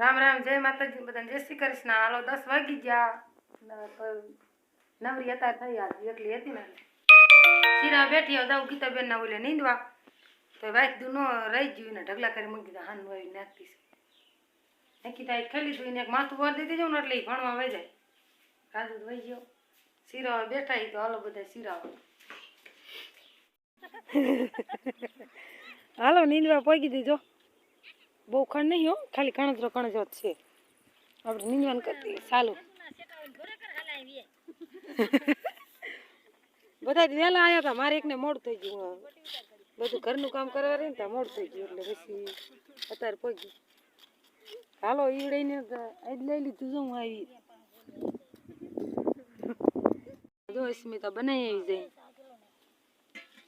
રામ રામ, જય માતાજી બધાને. જય શ્રી કૃષ્ણ. હાલો, દસ વાગી ગયા. નવરી હતા થઈ આજે. એકલી હતી ને. શીરા બેઠી જાઉં ગીતાબેન ના ઓલે નીંદવા. તો વાંચતું નો રહી ગયું ને, ઢગલા કરી મૂકી દીધા. હાન આવી નાખતી નાખી તા ખેલી દઉં ને એક માથું વાર દીધી જાઉં ને, એટલે ભણવા વહી જાય. રાજુ વહી ગયો. શીરા બેઠા તો હાલો બધા શીરા હાલો, નીંદવા પોગી દીધો. બહુ ખણ નહીં હો ખાલી કણજરો કણજો જ છે. આપણે નીંદવાનું કરતી સારું બધા વહેલા આવ્યા હતા મારે એકને મોડું થઈ ગયું બધું ઘરનું કામ કરવા રહે ને ત્યાં મોડું થઈ ગયું એટલે પછી અત્યારે પહોંચ્યું હાલો ઈવડે આજ લઈ લીધું જો હું આવી. જો સ્મિતા બનાવી આવી જાય.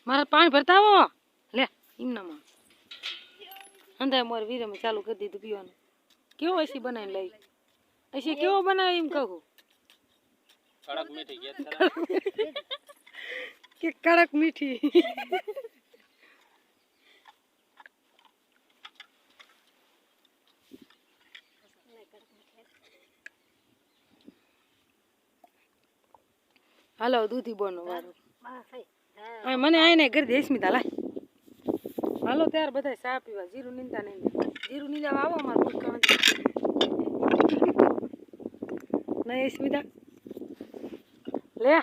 મારા પાણી ભરતા આવો. લે એમનામાં અંધાય મોર વીરમ ચાલુ કરી દીધું પીવાનું. કેવો એસી બનાવીને લઈ? એસી કેવો બનાવે એમ કહું? કડક મીઠી કરાવે. કે કડક મીઠી. હાલો દૂધી બોનો વારો હા મને આઈને ઘર દે સ્મિતા લાય. હાલો ત્યાર બધા ચા પીવા. જીરું નીંદા નહીં જીરું નીંદા આવો અમારું ભૂખા નહીં સ્મિતા લે.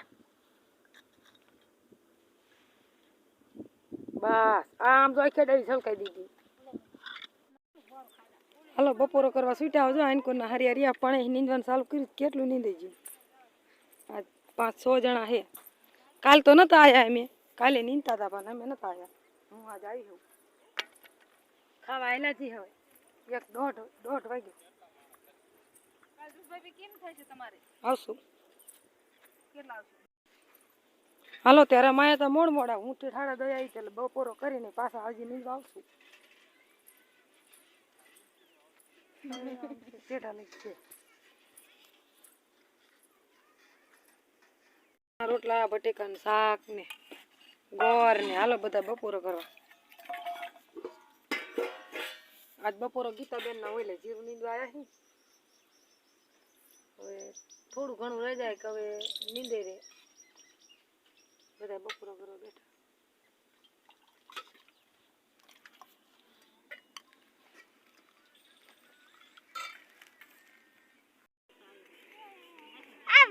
બસ, આમ તો આખી ડાળી છલકાઈ દીધી. હાલો, બપોરો કરવા સુઈટા આવજો આનકોના હરી હરિયા પાણી નીંદવાનું ચાલુ કર્યું. કેટલું નીંદી ગયું? આ પાંચ છ જણા હે. કાલ તો નતા આવ્યા અમે. કાલે નીંદતા હતા પણ અમે નતા આવ્યા હું આજ આવી છું ખાવા આવેલા જી હવે. એક દોઢ દોઢ વાગ્યો. આવશું. હાલો ત્યારે માયા તો મોડ મોડા. હું તો સાડા દયા આવી એટલે બપોરો કરીને પાછા હજી નીંદવા આવશું. પેટા લઈ છે. રોટલા બટેકા ને શાક ને ગોર ને હાલો બધા બપોરો કરવા. આજ બપોરો ગીતાબેન ના હોય જીરું નીંદવા આવ્યા છે હવે થોડું ઘણું રહી જાય કે હવે નીંદે રે. બધા બપોરો કરવા બેઠા. આ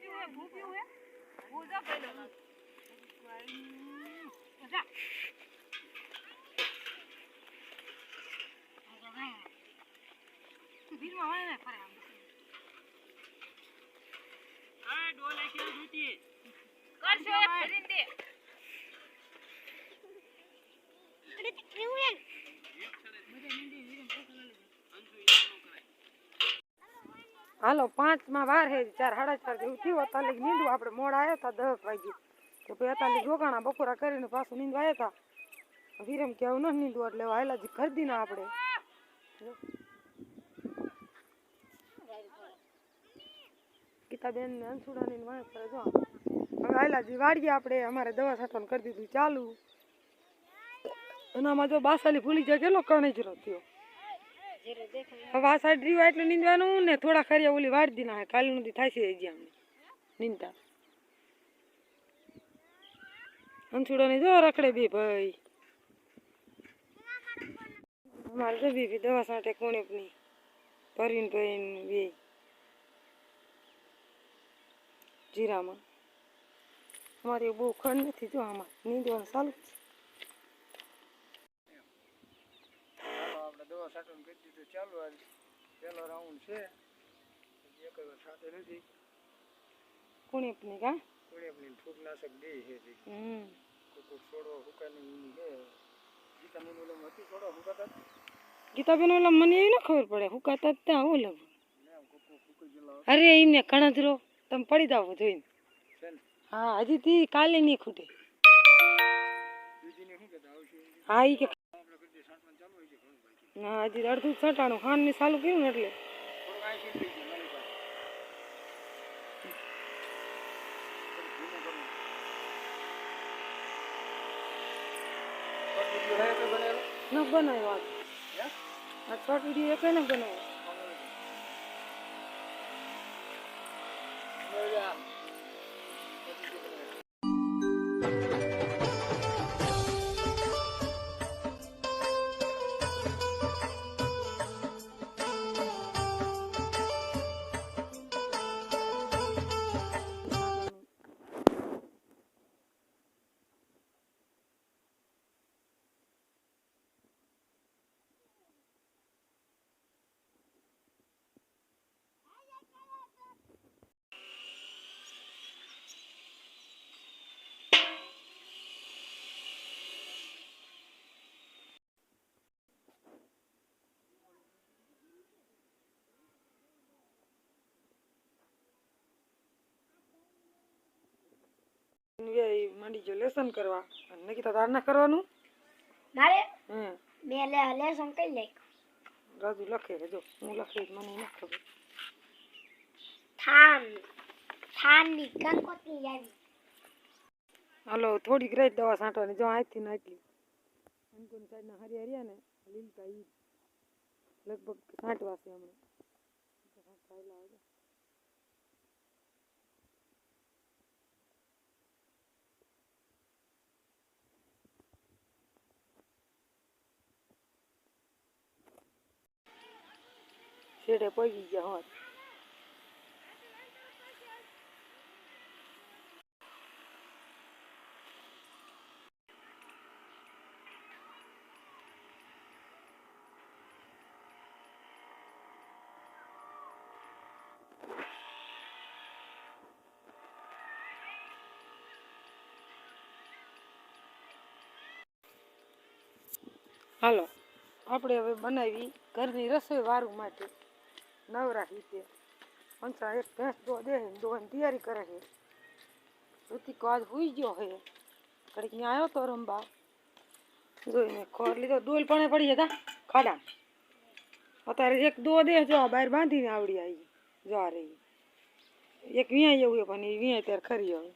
ડોલ આખી દૂધી. હાલો પાંચમાં વાર હે, ચાર, સાડા ચાર જેવું થયું હતા લગી આપડે મોડ આવ્યા હતા, દસ વાગે તો ભાઈ અત્યારે જોગાણા બપોરા કરીને પાછું નીંદવા આવ્યા હતા વિરમ કે આવું ન નીંદવું એટલે હાલા જ ખરીદી ના આપણે ગીતાબેન ને અંશુડાની કરે જો. હવે હાલા જી વાડીએ આપણે અમારે દવા છાંટવાનું કરી દીધું ચાલુ. એનામાં જો બાસાલી ભૂલી જાય કેટલો કણજરો થયો. હવે આ સાઈડ રીવા એટલું નીંદવાનું ને થોડા ખરિયા ઓલી વાળી દીના કાલે નથી થાય છે જ્યાં નીંદતા. અંશુડો ને જો રખડે બી ભાઈ. અમારે તો બી બી દવા સાંટે કોણે પરીન પરવીન ભાઈ બે. જીરામાં. અમારે બહુ ખંડ નથી જો આમાં. નીંદવાનું ચાલુ. છે દવા છાંટવાનું કરી દીધું ચાલુ આજ પહેલો રાઉન્ડ છે. એક છાંટે નથી. કોણે પણ કા? ફૂગનાશક દે છે છોડો હુકાની હતી છોડો હુકાતા ગીતાબેન ઓલા મને એવી ના ખબર પડે. હુકાતા ત્યાં ઓલા ને આમ કોક કોક હુકાઈ ગયેલા અરે એમને કણજરો તમે પડી જાવ જોઈને. હા હજી તી કાલે નહીં ખૂટે. હા ઈ કે ના હજી અડધું છટાણું ખાંડ ને ચાલુ કર્યું ને એટલે થોડુંક આ શીટ થઈ ગયું મારી પાસે થોડુંક ધીમું કરવું વીડિયો હે કોઈ બનાવેલો ન બનાવ્યો આજ હે આ શોર્ટ વીડિયો એક ને બનાવ્યો માંડી જો લેસન કરવા. અને નકીતા તાર ના કરવાનું? મારે? હમ. મે લે લેસન કઈ લઈ રાજુ લખે જો. હું લખી મને ન ખબર. થાન. થાનની કંકોત્રી આવી હાલો થોડીક રહી દવા છાંટવાની. જો આથી નાખી. અંકુન સાઈડના હરિયા હરિયા ને લીલકા ઈ લગભગ છાંટવા છે હમણાં. છાંટવા શેડે પગી ગયા હોત હાલો આપણે હવે બનાવી ઘરની રસોઈ વારું માટે. નવરા રીતે પંચા એક ભેંસ દો દે દોવાની તૈયારી કરે છે ઋતિકો આજ હુઈ ગયો હે ઘડીક ત્યાં આવ્યો તો રંબા જોઈને ખોર લીધો ડોલ પણ પડી જતા ખાડા અત્યારે એક દો દે જો આ બહાર બાંધીને આવડી આવી જો આ રહી એક વિયા એવું પણ એ વિયા ત્યારે ખરી હવે